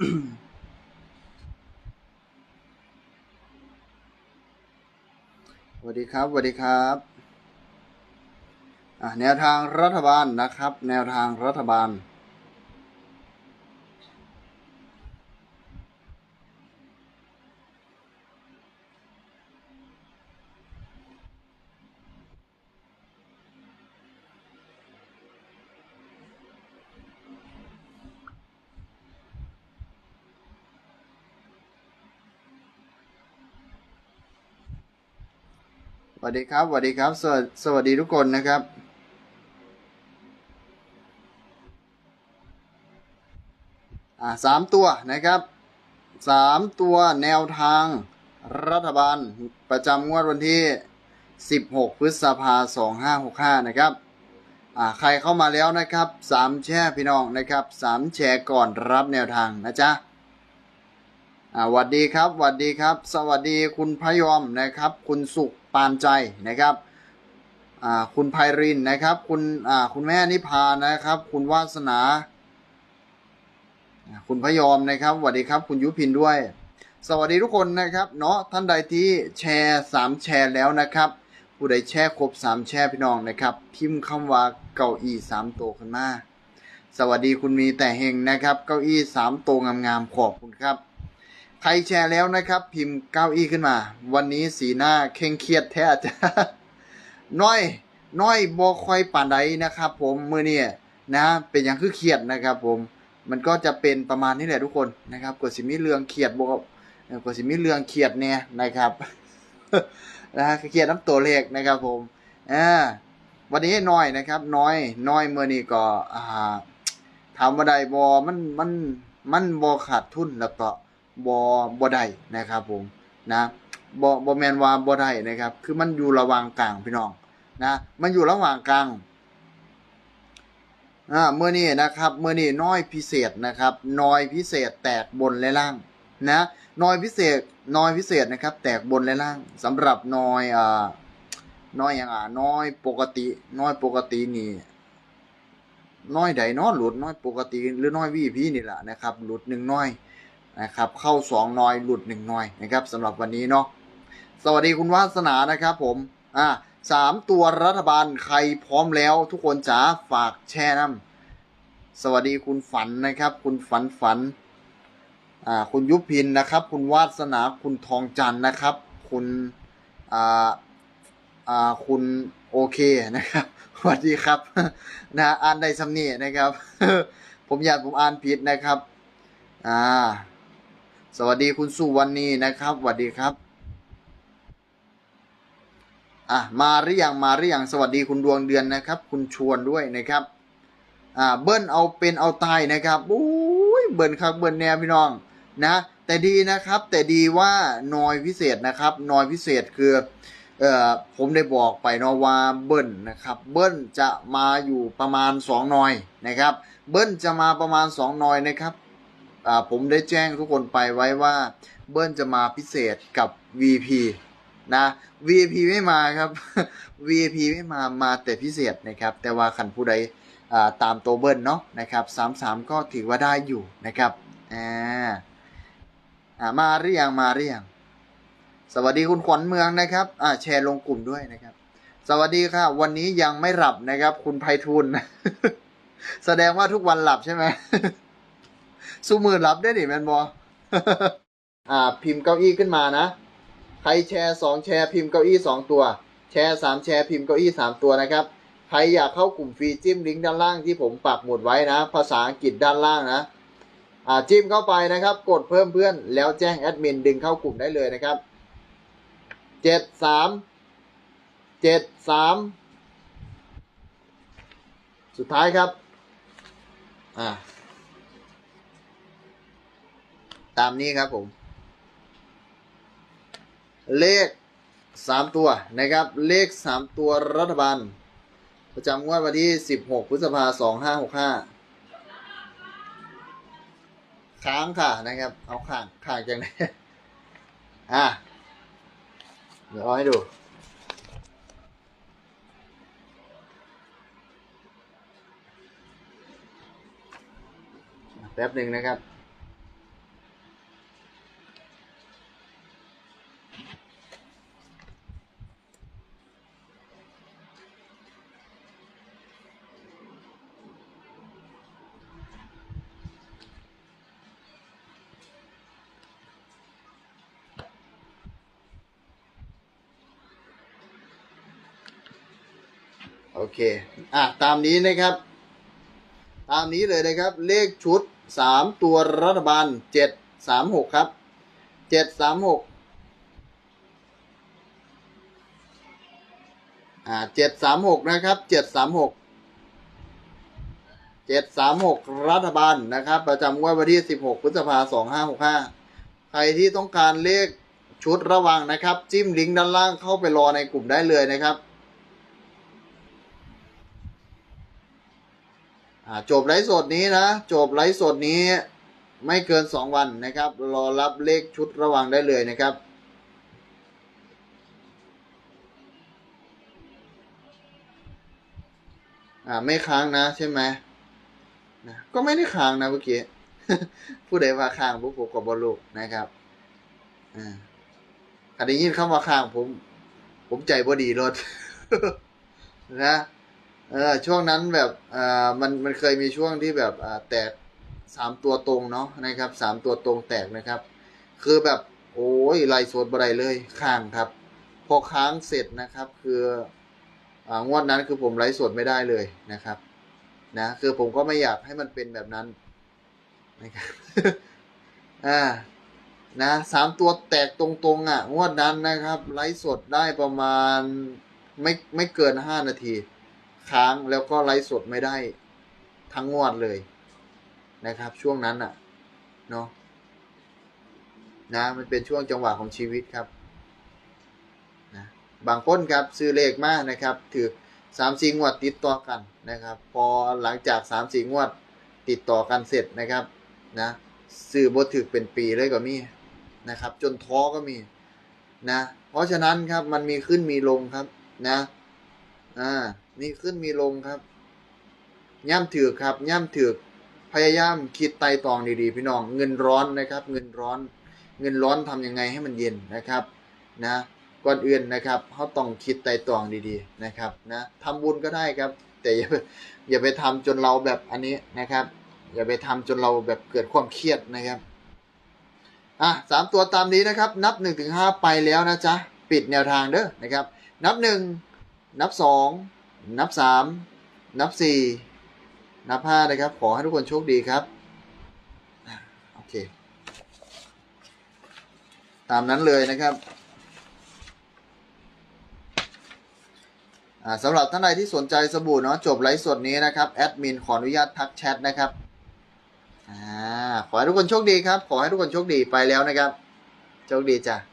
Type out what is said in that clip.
สวัสดีครับสวัสดีครับแนวทางรัฐบาลนะครับ แนวทางรัฐบาล สวัสดีครับสวัสดีครับสวัสสวัสดีทุกคนนะครับ อ่าสามตัวนะครับสามตัวแนวทางรัฐบาลประจำงวดวันที่ 16 พฤษภาคม2565 นะครับอ่าใครเข้ามาแล้วนะครับสามแช่พี่น้องนะครับสามแชร์ก่อนรับแนวทางนะจ๊ะอ่าสวัสดีครับสวัสดีครับ สวัสดีคุณพยอมนะครับ คุณสุข ปานใจนะครับคุณไพรินนะครับ คุณคุณแม่นิพานะครับ คุณวาสนา คุณพยอมนะครับสวัสดีครับ คุณยุพินด้วย สวัสดีทุกคนนะครับ เนาะท่านใดที่แชร์สามแชร์แล้วนะครับ ผู้ใดแชร์ครบสามแชร์พี่น้องนะครับ พิมพ์คำว่าเก้าอี้สามโตขึ้นมาสวัสดีคุณมีแต่เฮงนะครับ เก้าอี้สามโตงามๆขอบคุณครับ ใครแชร์แล้วนะครับ พิมพ์เก้าอี้ขึ้นมา วันนี้สีหน้าเคร่งเครียดแท้จะน้อยน้อยบอคอยป่านใดนะครับ ผมมือเนี่ยนะเป็นอย่างคือเครียดนะครับ ผมมันก็จะเป็นประมาณนี้แหละทุกคนนะครับกดสิมีเรืองเครียดบกกดสิมีเรืองเครียดเนี่ยนะครับนะฮะเครียดน้ำตัวเลขนะครับ ผมอ่าวันนี้น้อยนะครับ น้อยน้อยเมื่อนี้ก็อ่าถามว่าใดบอมันมันมันบอขาดทุนแล้วก็ บอบอได้นะครับผมนะบอบอแมนว่าบอได้นะครับ คือมันอยู่ระหว่างกลางพี่น้องนะมันอยู่ระหว่างกลางอ่าเมื่อนี้นะครับเมื่อนี้น้อยพิเศษนะครับน้อยพิเศษแตกบนและล่างนะน้อยพิเศษน้อยพิเศษนะครับ แตกบนและล่างสำหรับน้อยอ่าน้อยอย่างอะน้อยปกติ น้อยปกตินี่น้อยใดน้อยหลุดน้อยปกติหรือน้อยวีพีนี่แหละนะครับ หลุดหนึ่งน้อย นะครับเข้าสองน้อยหลุดหนึ่งน้อยนะครับสำหรับวันนี้เนาะสวัสดีคุณวาสนานะครับผมอ่าสามตัวรัฐบาลใครพร้อมแล้วทุกคนจ๋าฝากแชร์น้ำสวัสดีคุณฝันนะครับ คุณฝันฝันอ่าคุณยุพินนะครับ คุณวาสนาคุณทองจันนะครับ คุณอ่าอ่าคุณโอเคนะครับสวัสดีครับนะอ่านได้สำเนียนะครับ ผมอยากผมอ่านผิดนะครับ อ่า สวัสดีคุณสุวรรณีนะครับสวัสดีครับอะมาหรือยังมาหรือยังสวัสดีคุณดวงเดือนนะครับ คุณชวนด้วยนะครับอ่าเบิ้ลเอาเป็นเอาตายนะครับอุ้ยเบิ้ลครับเบิ้ลแนวพี่น้องนะ แต่ดีนะครับแต่ดีว่านอยพิเศษนะครับนอยพิเศษคือเอ่อผมได้บอกไปเนาะว่าเบิ้ลนะครับเบิ้ลจะมาอยู่ประมาณ2นอยนะครับ เบิ้ลจะมาประมาณ2นอยนะครับ ผมได้แจ้งทุกคนไปไว้ว่าเบิ้ลจะมาพิเศษกับ VP นะ VP ไม่มาครับ VP ไม่มามาแต่พิเศษนะครับ แต่ว่าขันผู้ใดอ่าตามตัวเบิ้ลเนาะนะครับ33ก็ถือว่าได้อยู่นะครับอ่าอ่ามาหรือยังมาหรือยังสวัสดีคุณขวัญเมืองนะครับอ่าแชร์ลงกลุ่มด้วยนะครับ สวัสดีค่ะ วันนี้ยังไม่หลับนะครับ คุณไพฑูรย์แสดงว่าทุกวันหลับใช่ไหม สู้มือรับได้ดิแมนบออ่า พิมพ์เก้าอี้ขึ้นมานะ ใครแชร์สองแชร์พิมพ์เก้าอี้สองตัว แชร์สามแชร์พิมพ์เก้าอี้สามตัวนะครับ ใครอยากเข้ากลุ่มฟรีจิ้มลิงก์ด้านล่างที่ผมปักหมุดไว้นะ ภาษาอังกฤษด้านล่างนะอ่าจิ้มเข้าไปนะครับ กดเพิ่มเพื่อน แล้วแจ้งแอดมินดึงเข้ากลุ่มได้เลยนะครับเจ็ดสามเจ็ดสามสุดท้ายครับ อ่า ตามนี้ครับผม เลขสามตัวนะครับ เลขสามตัวรัฐบาล ประจำงวดวันที่สิบหกพฤษภาสองห้าหกห้าค้างค่ะนะครับ เอาข้างข้างจังเลยอะ เดี๋ยวเอาให้ดูแป๊บหนึ่งนะครับ โอเค อะ ตามนี้นะครับ ตามนี้เลยนะครับ เลขชุดสามตัวรัฐบาลเจ็ดสามหกครับเจ็ดสามหกอ่าเจ็ดสามหกนะครับเจ็ดสามหกเจ็ดสามหกรัฐบาลนะครับ ประจำงวดวันที่สิบหกพฤษภาสองห้าหกห้าใครที่ต้องการเลขชุดระวังนะครับ จิ้มลิงก์ด้านล่างเข้าไปรอในกลุ่มได้เลยนะครับ อ่า จบไลฟ์สดนี้นะ จบไลฟ์สดนี้ไม่เกินสองวันนะครับ รอรับเลขชุดระวังได้เลยนะครับ อ่าไม่ค้างนะใช่ไหมนะก็ไม่ได้ค้างนะเมื่อกี้ ผู้ใดว่าค้างพวกผมกับบอลูนะครับ อ่าคันได้ยินเข้ามาค้างผม ผมใจบ่ดีรถนะ เออช่วงนั้นแบบอ่ามันมันเคยมีช่วงที่แบบอ่าแตกสามตัวตรงเนาะนะครับสามตัวตรงแตกนะครับ คือแบบโอ้ยไล่สดบไดเลยค้างครับ พอค้างเสร็จนะครับ คืออ่างวดนั้นคือผมไลฟ์สดไม่ได้เลยนะครับ นะคือผมก็ไม่อยากให้มันเป็นแบบนั้นนะครับอ่านะสามตัวแตกตรงๆอะงวดนั้นนะครับไลฟ์สดได้ประมาณไม่ไม่เกินห้านาที ค้างแล้วก็ไลฟ์สดไม่ได้ทั้งงวดเลยนะครับ ช่วงนั้นอะเนาะนะมันเป็นช่วงจังหวะของชีวิตครับนะบางคนครับซื้อเลขมากนะครับ ถือสามสี่งวดติดต่อกันนะครับ พอหลังจากสามสี่งวดติดต่อกันเสร็จนะครับนะซื้อบทถือเป็นปีเลยก็มีนะครับ จนท้อก็มีนะเพราะฉะนั้นครับมันมีขึ้นมีลงครับนะ อ่า มีขึ้นมีลงครับย่ำถือครับย่ำถือพยายามคิดไต่ตองดีๆ พี่น้อง เงินร้อนนะครับ เงินร้อน เงินร้อนทำยังไงให้มันเย็นนะครับนะก่อนอื่นนะครับเขาต้องคิดไต่ตองดีๆนะครับนะทำบุญก็ได้ครับ แต่อย่าอย่าไปทำจนเราแบบอันนี้นะครับ อย่าไปทำจนเราแบบเกิดความเครียดนะครับอะสามตัวตามนี้นะครับ นับหนึ่งถึงห้าไปแล้วนะจ๊ะ ปิดแนวทางเด้อนะครับ นับห นับสองนับสามนับสี่นับห้านะครับ ขอให้ทุกคนโชคดีครับโอเค ตามนั้นเลยนะครับสำหรับท่านใดที่สนใจสบู่เนาะจบไลฟ์สดนี้นะครับ แอดมินขออนุญาตทักแชทนะครับอขอให้ทุกคนโชคดีครับ ขอให้ทุกคนโชคดีไปแล้วนะครับ โชคดีจ้ะ